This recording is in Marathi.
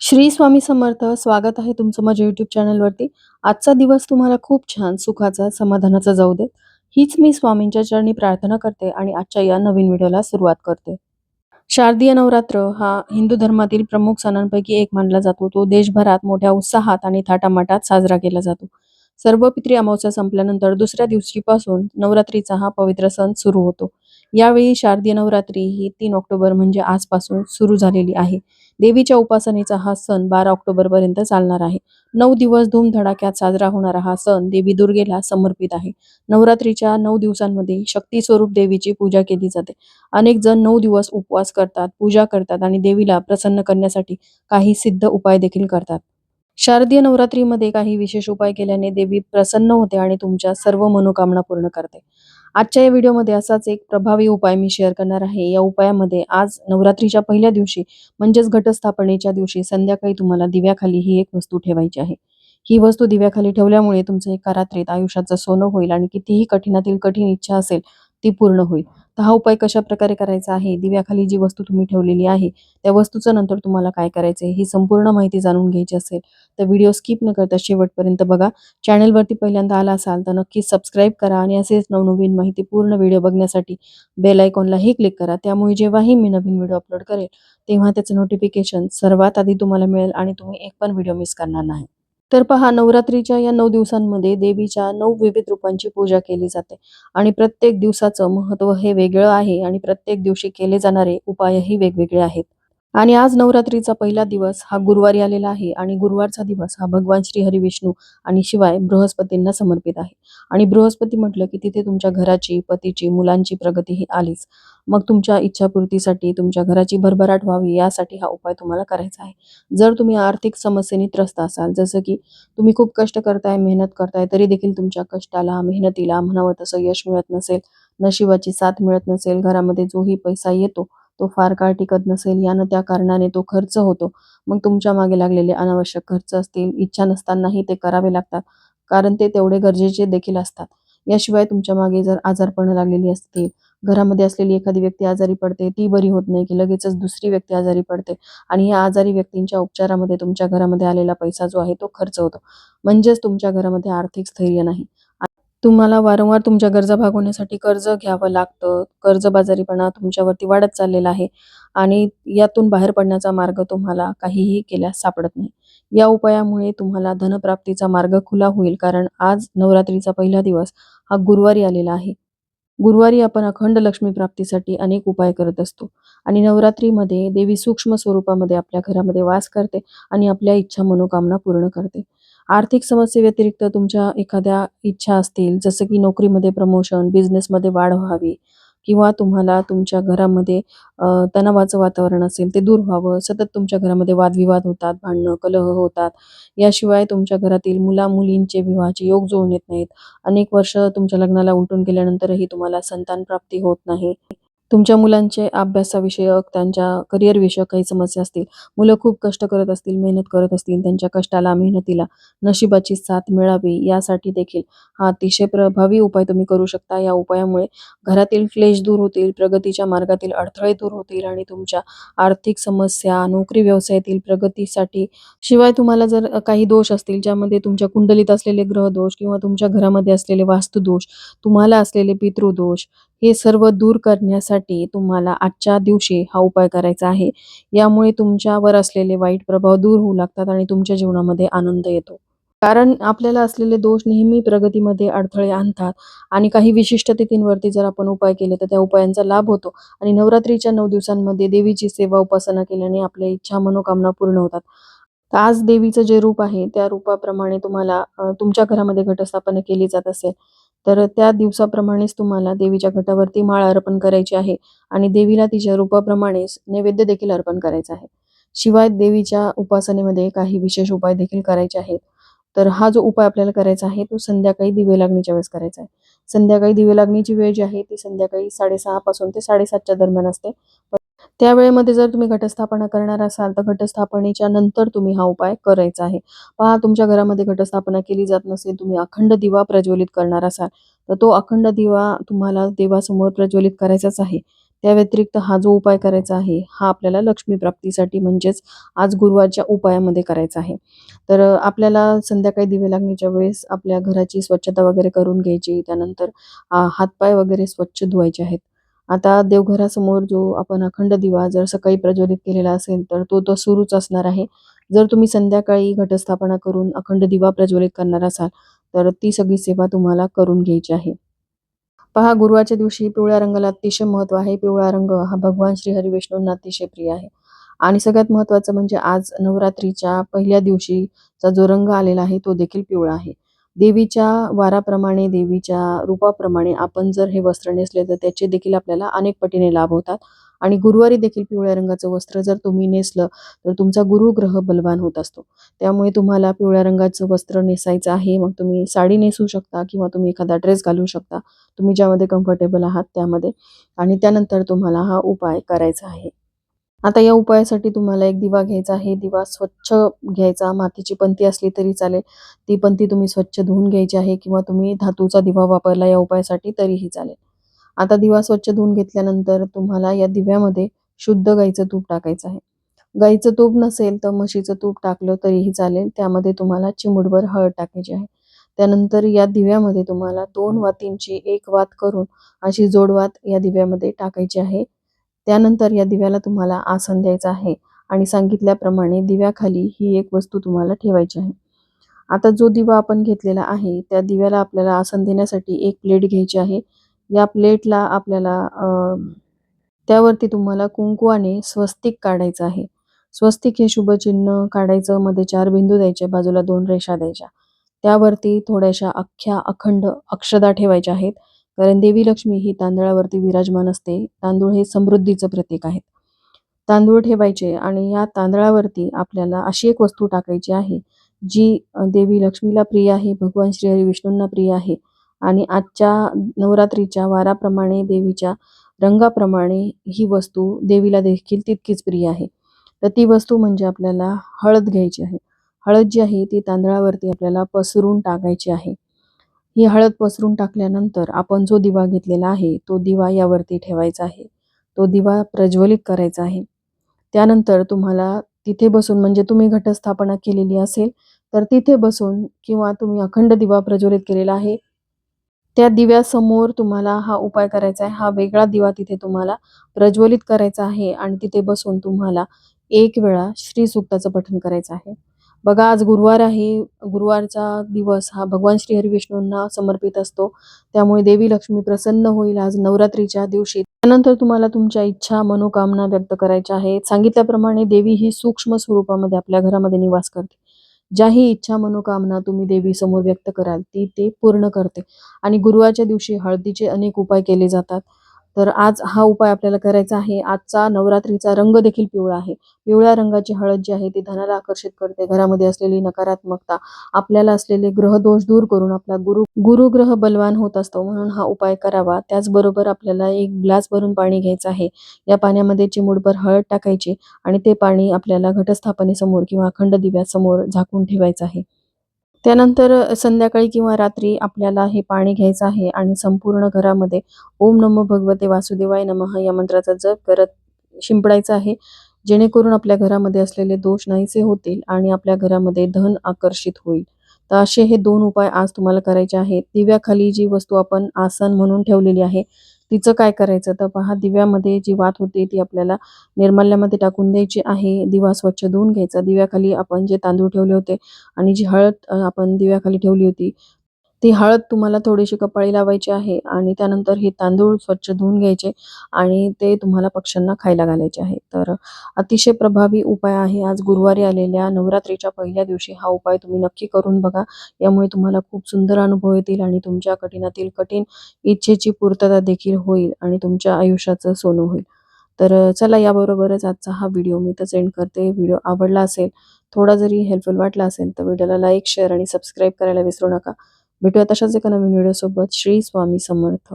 श्री स्वामी समर्थ स्वागत आहे तुमचं माझ्या युट्यूब चॅनलवरती आजचा दिवस तुम्हाला खूप छान सुखाचा समाधानाचा जाऊ देत. हीच मी स्वामींच्या चरणी प्रार्थना करते आणि आजच्या या नवीन व्हिडिओला सुरुवात करते. शारदीय नवरात्र हा हिंदू धर्मातील प्रमुख सणांपैकी एक मानला जातो. तो देशभरात मोठ्या उत्साहात आणि थाटामाटात साजरा केला जातो. सर्व पित्री अमावस्या संपल्यानंतर दुसऱ्या दिवशीपासून नवरात्रीचा हा पवित्र सण सुरू होतो. यावेळी शारदीय नवरात्री ही तीन ऑक्टोबर म्हणजे आजपासून सुरू झालेली आहे. देवीच्या उपासनेचा हा सण बारा ऑक्टोबर पर्यंत चालणार आहे. नऊ दिवस धूमधडाक्यात साजरा होणारा हा सण देवी दुर्गेला समर्पित आहे. नवरात्रीच्या नऊ दिवसांमध्ये शक्ती स्वरूप देवीची पूजा केली जाते. अनेक जण नऊ दिवस उपवास करतात पूजा करतात आणि देवीला प्रसन्न करण्यासाठी काही सिद्ध उपाय देखील करतात. शारदीय नवरात्रीमध्ये काही विशेष उपाय केल्याने देवी प्रसन्न होते आणि तुमच्या सर्व मनोकामना पूर्ण करते. आजच्या या व्हिडिओमध्ये असाच एक प्रभावी उपाय मी शेअर करणार आहे. या उपायामध्ये आज नवरात्रीच्या पहिल्या दिवशी म्हणजेच घटस्थापनेच्या दिवशी संध्याकाळी तुम्हाला दिव्याखाली ही एक वस्तू ठेवायची आहे. ही वस्तू दिव्याखाली ठेवल्यामुळे तुमचं एका रात्रीत आयुष्याचं सोनं होईल आणि कितीही कठीणातील कठीण इच्छा असेल ती पूर्ण होईल. तर हा उपाय कशा प्रकारे करायचा आहे? दिव्याखाली जी वस्तू तुम्ही ठेवलेली आहे त्या वस्तूचं नंतर तुम्हाला काय करायचंय? ही संपूर्ण माहिती जाणून घ्यायची असेल तर व्हिडिओ स्किप न करता शेवटपर्यंत बघा. चॅनलवरती पहिल्यांदा आला असाल तर नक्कीच सबस्क्राईब करा आणि असेच नवनवीन माहिती पूर्ण व्हिडिओ बघण्यासाठी बेल आयकॉनलाही क्लिक करा. त्यामुळे जेव्हाही मी नवीन व्हिडिओ अपलोड करेल तेव्हा त्याचं नोटिफिकेशन सर्वात आधी तुम्हाला मिळेल आणि तुम्ही एक पण व्हिडिओ मिस करणार नाही. तर पहा नवरात्रीच्या या नऊ दिवसांमध्ये देवीच्या नऊ विविध रूपांची पूजा केली जाते. आणि प्रत्येक दिवसाचं महत्त्व हे वेगळं आहे आणि प्रत्येक दिवशी केले जाणारे उपायही वेगवेगळे आहेत. आणि आज नवरात्रीचा पहिला दिवस हा गुरुवारी आलेला आहे आणि गुरुवारचा दिवस हा भगवान श्री हरी विष्णू आणि शिवाय बृहस्पतींना समर्पित आहे. आणि बृहस्पती म्हटलं की तिथे तुमच्या घराची पतीची मुलांची प्रगती ही आलीच. मग तुमच्या इच्छापूर्तीसाठी तुमच्या घराची भरभराट व्हावी यासाठी हा उपाय तुम्हाला करायचा आहे. जर तुम्ही आर्थिक समस्येने त्रस्त असाल जसं की तुम्ही खूप कष्ट करताय मेहनत करताय तरी देखील तुमच्या कष्टाला मेहनतीला म्हणावं तसं यश मिळत नसेल नशिबाची साथ मिळत नसेल घरामध्ये जोही पैसा येतो तो फार काळ टिकत नसेल यानं त्या कारणाने तो खर्च होतो. मग तुमच्या मागे लागलेले अनावश्यक खर्च असतील इच्छा नसतानाही ते करावे लागतात कारण ते तेवढे गरजेचे देखील असतात. याशिवाय तुमच्या मागे जर आजारपणं लागलेली असतील घरामध्ये असलेली एखादी व्यक्ती आजारी पडते ती बरी होत नाही की लगेचच दुसरी व्यक्ती आजारी पडते आणि या आजारी व्यक्तींच्या उपचारामध्ये तुमच्या घरामध्ये आलेला पैसा जो आहे तो खर्च होतो. म्हणजेच तुमच्या घरामध्ये आर्थिक स्थैर्य नाही. तुम्हाला वारंवार तुमच्या गरजा भागवण्यासाठी कर्ज घ्यावं लागतं. कर्जबाजारीपणा तुमच्यावरती वाढत चाललेला आहे आणि यातून बाहेर पडण्याचा मार्ग तुम्हाला काहीही केल्यास सापडत नाही. या उपायामुळे तुम्हाला धनप्राप्तीचा मार्ग खुला होईल कारण आज नवरात्रीचा पहिला दिवस हा गुरुवारी आलेला आहे. गुरुवारी आपण अखंड लक्ष्मी प्राप्तीसाठी अनेक उपाय करत असतो आणि नवरात्रीमध्ये देवी सूक्ष्म स्वरूपामध्ये आपल्या घरामध्ये वास करते आणि आपल्या इच्छा मनोकामना पूर्ण करते. आर्थिक समस्येव्यतिरिक्त तुमच्या एखाद्या इच्छा असतील जसं की नोकरीमध्ये प्रमोशन बिझनेसमध्ये वाढ व्हावी किंवा तुम्हाला तुमच्या घरामध्ये तणावाचं वातावरण असेल ते दूर व्हावं सतत तुमच्या घरामध्ये वादविवाद होतात भांडणं कलह होतात. याशिवाय तुमच्या घरातील मुला मुलींचे विवाहाचे योग जुळून येत नाहीत. अनेक वर्ष तुमच्या लग्नाला उलटून गेल्यानंतरही तुम्हाला संतान प्राप्ती होत नाही. तुमच्या मुलांचे अभ्यासाविषयक त्यांच्या करिअर विषयक काही समस्या असतील मुलं खूप कष्ट करत असतील मेहनत करत असतील त्यांच्या कष्टाला मेहनतीला नशिबाची साथ मिळावी यासाठी देखील हा अतिशय प्रभावी उपाय तुम्ही करू शकता. या उपायामुळे घरातील क्लेश दूर होतील प्रगतीच्या मार्गातील अडथळे दूर होतील आणि तुमच्या आर्थिक समस्या नोकरी व्यवसायातील प्रगतीसाठी शिवाय तुम्हाला जर काही दोष असतील ज्यामध्ये तुमच्या कुंडलीत असलेले ग्रहदोष किंवा तुमच्या घरामध्ये असलेले वास्तुदोष तुम्हाला असलेले पितृदोष हे सर्व दूर करण्यासाठी तुम्हाला आजच्या दिवशी हा उपाय करायचा आहे. यामुळे तुमच्यावर असलेले वाईट प्रभाव दूर होऊ लागतात आणि तुमच्या जीवनामध्ये आनंद येतो. कारण आपल्याला असलेले दोष नेहमी प्रगतीमध्ये अडथळे आणतात आणि काही विशिष्ट तिथींवरती जर आपण उपाय केले तर त्या उपायांचा लाभ होतो. आणि नवरात्रीच्या नऊ दिवसांमध्ये देवीची सेवा उपासना केल्याने आपल्या इच्छा मनोकामना पूर्ण होतात. तर आज देवीचं जे रूप आहे त्या रूपाप्रमाणे तुम्हाला तुमच्या घरामध्ये घटस्थापना केली जात असेल. तर त्या दिवसाप्रमाणेच तुम्हाला देवीच्या घटावरती माळ अर्पण करायची आहे आणि देवीला तिच्या रूपाप्रमाणेच नैवेद्य देखील अर्पण करायचा आहे. शिवाय देवीच्या उपासनेमध्ये काही विशेष उपाय देखील करायचे आहेत. तर हा जो उपाय आपल्याला करायचा आहे तो संध्याकाळी दिवे लागणीच्या वेळेस करायचा आहे. संध्याकाळी दिवे लागणीची वेळ जी आहे ती संध्याकाळी साडेसहा पासून ते साडेसातच्या दरम्यान असते. त्या वेळेमध्ये जर तुम्ही घटस्थापना करणार असाल तर घटस्थापनेच्या नंतर तुम्ही हा उपाय करायचा आहे. पहा तुमच्या घरामध्ये घटस्थापना केली जात नसेल तुम्ही अखंड दिवा प्रज्वलित करणार असाल तर तो अखंड दिवा तुम्हाला देवासमोर प्रज्वलित करायचाच आहे. त्या व्यतिरिक्त हा जो उपाय करायचा आहे हा आपल्याला लक्ष्मी प्राप्तीसाठी म्हणजेच आज गुरुवारच्या उपायामध्ये करायचा आहे. तर आपल्याला संध्याकाळी दिवे लागण्याच्या वेळेस आपल्या घराची स्वच्छता वगैरे करून घ्यायची त्यानंतर हातपाय वगैरे स्वच्छ धुवायचे आहेत. आता देवघरासमोर जो आपण अखंड दिवा जर सकाळी प्रज्वलित केलेला असेल तर तो तर सुरूच असणार आहे. जर तुम्ही संध्याकाळी घटस्थापना करून अखंड दिवा प्रज्वलित करणार असाल तर ती सगळी सेवा तुम्हाला करून घ्यायची आहे. पहा गुरुवारच्या दिवशी पिवळ्या रंगाला अतिशय महत्त्व आहे. पिवळा रंग हा भगवान श्री हरिविष्णूंना अतिशय प्रिय आहे. आणि सगळ्यात महत्त्वाचं म्हणजे आज नवरात्रीच्या पहिल्या दिवशीचा जो रंग आलेला आहे तो देखील पिवळा आहे. देवीच्या वाराप्रमाणे देवीच्या रूपाप्रमाणे आपण जर हे वस्त्र नेसले तर त्याचे देखील आपल्याला अनेक पटीने लाभ होतात. आणि गुरुवारी देखील पिवळ्या रंगाचं वस्त्र जर तुम्ही नेसलं तर तुमचा गुरुग्रह बलवान होत असतो. त्यामुळे तुम्हाला पिवळ्या रंगाचं वस्त्र नेसायचं आहे. मग तुम्ही साडी नेसू शकता किंवा तुम्ही एखादा ड्रेस घालू शकता. तुम्ही ज्यामध्ये कम्फर्टेबल आहात त्यामध्ये. आणि त्यानंतर तुम्हाला हा उपाय करायचा आहे. आता या उपायासाठी तुम्हाला एक दिवा घ्यायचा आहे. दिवा स्वच्छ घ्यायचा. मातीची पंती असली तरी चालेल. ती पंती तुम्ही स्वच्छ धुवून घ्यायची आहे किंवा तुम्ही धातूचा दिवा वापरला या उपायासाठी तरीही चालेल. आता दिवा स्वच्छ धुवून घेतल्यानंतर तुम्हाला या दिव्यामध्ये शुद्ध गाईचं तूप टाकायचं आहे. गाईचं तूप नसेल तर म्हशीचं तूप टाकलं तरीही चालेल. त्यामध्ये तुम्हाला चिमुडभर हळद टाकायची आहे. त्यानंतर या दिव्यामध्ये तुम्हाला दोन वातींची एक वात करून अशी जोडवात या दिव्यामध्ये टाकायची आहे. त्यानंतर या दिव्याला तुम्हाला आसन द्यायचं आहे. आणि सांगितल्याप्रमाणे दिव्याखाली ही एक वस्तू तुम्हाला ठेवायची आहे. आता जो दिवा आपण घेतलेला आहे त्या दिव्याला आपल्याला आसन देण्यासाठी एक प्लेट घ्यायची आहे. या प्लेटला आपल्याला अ, त्यावरती तुम्हाला कुंकवाने स्वस्तिक काढायचं आहे. स्वस्तिक हे शुभचिन्ह काढायचं मध्ये चार बिंदू द्यायचे बाजूला दोन रेषा द्यायच्या. त्यावरती थोड्याशा अख्ख्या अखंड अक्षदा ठेवायच्या आहेत. कारण देवी लक्ष्मी ही तांदळावरती विराजमान असते. तांदूळ हे समृद्धीचं प्रतीक आहे तांदूळ ठेवायचे आणि या तांदळावरती आपल्याला अशी एक वस्तू टाकायची आहे जी देवी लक्ष्मीला प्रिय आहे भगवान श्री हरी विष्णूंना प्रिय आहे आणि आजच्या नवरात्रीच्या वाराप्रमाणे देवीच्या रंगाप्रमाणे ही वस्तू देवीला देखील तितकीच प्रिय आहे. तर ती वस्तू म्हणजे आपल्याला हळद घ्यायची आहे. हळद जी आहे ती तांदळावरती आपल्याला पसरून टाकायची आहे. ही हळद पसरून टाकल्यानंतर आपण जो दिवा घेतलेला आहे तो दिवा यावरती ठेवायचा आहे. तो दिवा प्रज्वलित करायचा आहे. त्यानंतर तुम्हाला तिथे बसून म्हणजे तुम्ही घटस्थापना केलेली असेल तर तिथे बसून किंवा तुम्ही अखंड दिवा प्रज्वलित केलेला आहे त्या दिव्यासमोर तुम्हाला हा उपाय करायचा आहे. हा वेगळा दिवा तिथे तुम्हाला प्रज्वलित करायचा आहे आणि तिथे बसून तुम्हाला एक वेळा श्री सुक्ताचं पठण करायचं आहे. बघा आज गुरुवार आहे. गुरुवारचा दिवस हा भगवान श्री हरी विष्णूंना समर्पित असतो. त्यामुळे देवी लक्ष्मी प्रसन्न होईल आज नवरात्रीच्या दिवशी. त्यानंतर तुम्हाला तुमच्या इच्छा मनोकामना व्यक्त करायच्या आहेत. सांगितल्याप्रमाणे देवी ही सूक्ष्म स्वरूपामध्ये आपल्या घरामध्ये निवास करते. ज्याही इच्छा मनोकामना तुम्ही देवी समोर व्यक्त कराल ती ते पूर्ण करते. आणि गुरुवारच्या दिवशी हळदीचे अनेक उपाय केले जातात. तर आज हा उपाय आपल्याला करायचा आहे. आजचा नवरात्रीचा रंग देखील पिवळा आहे. पिवळ्या रंगाची हळद जी आहे ती धनाला आकर्षित करते. घरामध्ये असलेली नकारात्मकता आपल्याला असलेले ग्रहदोष दूर करून आपला गुरु गुरुग्रह बलवान होत असतो म्हणून हा उपाय करावा. त्याचबरोबर आपल्याला एक ग्लास भरून पाणी घ्यायचं आहे. या पाण्यामध्ये चिमूटभर हळद टाकायची आणि ते पाणी आपल्याला घटस्थापनेसमोर किंवा अखंड दिव्यासमोर झाकून ठेवायचं आहे. त्यानंतर संध्याकाळी किंवा रात्री आपल्याला हे पाणी घ्यायचं आहे आणि संपूर्ण घरामध्ये ओम नमो भगवते वासुदेवाय नमः या मंत्राचा जप करत शिंपडायचा आहे. जेणेकरून आपल्या घरामध्ये असलेले दोष नाहीसे होतील आणि आपल्या घरामध्ये धन आकर्षित होईल. तर असे हे दोन उपाय आज तुम्हाला करायचे आहेत. दिव्याखाली जी वस्तू आपण आसन म्हणून ठेवलेली आहे तिचं काय करायचं? तर पहा दिव्यामध्ये जी वात होती ती आपल्याला निर्माल्यामध्ये टाकून द्यायची आहे. दिवा स्वच्छ धुवून घ्यायचा. दिव्याखाली आपण जे तांदूळ ठेवले होते आणि जी हळद आपण दिव्याखाली ठेवली होती ती हळद तुम्हाला थोडीशी कपाळी लावायची आहे आणि त्यानंतर हे तांदूळ स्वच्छ धुवून घ्यायचे आणि ते तुम्हाला पक्ष्यांना खायला घालायचे आहे. तर अतिशय प्रभावी उपाय आहे. आज गुरुवारी आलेल्या नवरात्रीच्या पहिल्या दिवशी हा उपाय तुम्ही नक्की करून बघा. यामुळे तुम्हाला खूप सुंदर अनुभव येतील आणि तुमच्या कठीणातील कठीण इच्छेची पूर्तता देखील होईल आणि तुमच्या आयुष्याचं सोनं होईल. तर चला याबरोबरच आजचा हा व्हिडिओ मी तर सेंड करते. व्हिडिओ आवडला असेल थोडा जरी हेल्पफुल वाटला असेल तर व्हिडिओला लाईक शेअर आणि सबस्क्राईब करायला विसरू नका. भेटूया तशाच एका नवीन व्हिडिओसोबत श्री स्वामी समर्थ.